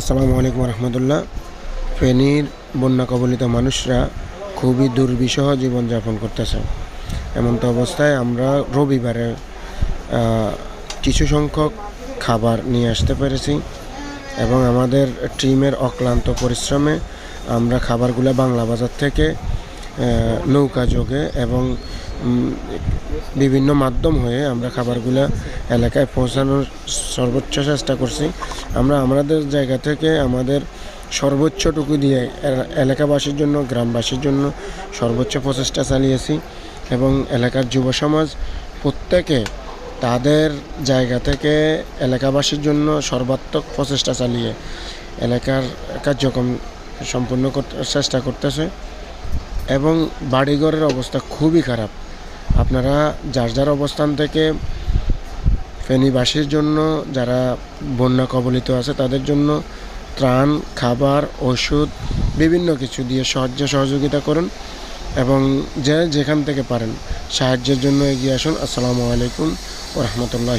আসসালামু আলাইকুম রহমতুল্লাহ। ফেনীর বন্যা কবলিত মানুষরা খুবই দুর্বিষহ জীবনযাপন করতেছে। এমন তো অবস্থায় আমরা রবিবারে কিছু সংখ্যক খাবার নিয়ে আসতে পেরেছি এবং আমাদের টিমের অক্লান্ত পরিশ্রমে আমরা খাবারগুলো বাংলা বাজার থেকে নৌকা যোগে এবং বিভিন্ন মাধ্যম হয়ে আমরা খাবারগুলো এলাকায় পৌঁছানোর সর্বোচ্চ চেষ্টা করছি। আমরা আমাদের জায়গা থেকে আমাদের সর্বোচ্চটুকু দিয়ে এলাকাবাসীর জন্য, গ্রামবাসীর জন্য সর্বোচ্চ প্রচেষ্টা চালিয়েছি এবং এলাকার যুব সমাজ প্রত্যেকে তাদের জায়গা থেকে এলাকাবাসীর জন্য সর্বাত্মক প্রচেষ্টা চালিয়ে এলাকার কার্যক্রম সম্পূর্ণ করতে চেষ্টা করতেছে এবং বাড়িঘরের অবস্থা খুবই খারাপ। আপনারা যার যার অবস্থান থেকে ফেনীবাসীর জন্য যারা বন্যা কবলিত আছে, তাদের জন্য ত্রাণ, খাবার, ওষুধ, বিভিন্ন কিছু দিয়ে সাহায্য সহযোগিতা করুন এবং যে যেখান থেকে পারেন সাহায্যের জন্য এগিয়ে আসুন। আসসালামু আলাইকুম ও রহমতুল্লাহ